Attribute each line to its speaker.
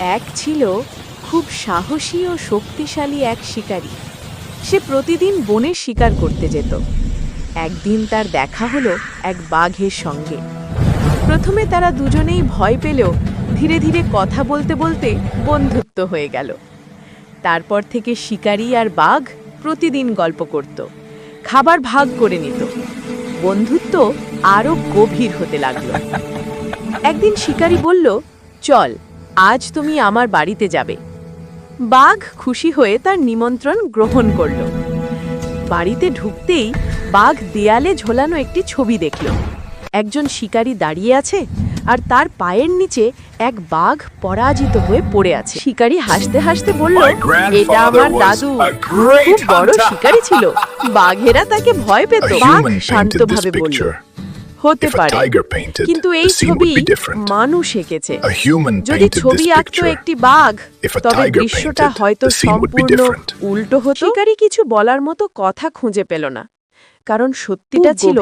Speaker 1: এক ছিল খুব সাহসী ও শক্তিশালী এক শিকারী। সে প্রতিদিন বনে শিকার করতে যেত। একদিন তার দেখা হলো এক বাঘের সঙ্গে। প্রথমে তারা দুজনেই ভয় পেলেও ধীরে ধীরে কথা বলতে বলতে বন্ধুত্ব হয়ে গেল। তারপর থেকে শিকারী আর বাঘ প্রতিদিন গল্প করত, খাবার ভাগ করে নিত। বন্ধুত্ব আরও গভীর হতে লাগল। একদিন শিকারী বলল, চল আজ তুমি আমার বাড়িতে যাবে। বাঘ খুশি হয়ে তার নিমন্ত্রণ গ্রহণ করল। বাড়িতে ঢুকতেই বাঘ দেয়ালে ঝোলানো একটি ছবি দেখল। একজন শিকারী দাঁড়িয়ে আছে আর তার পায়ের নিচে এক বাঘ পরাজিত হয়ে পড়ে আছে। শিকারী হাসতে হাসতে বলল এটা আমার দাদু। খুব বড়
Speaker 2: hunter."
Speaker 1: শিকারী ছিল। বাঘেরা তাকে ভয় পেত। বাঘ শান্তভাবে বলল. হতে পারে। কিন্তু এই ছবি মানুষ এঁকেছে। যদি ছবি আঁকতো একটি বাঘ তবে দৃশ্যটা হয়তো সম্পূর্ণ উল্টো হতো। কিছু বলার মতো কথা খুঁজে পেল না। কারণ সত্যিটা ছিল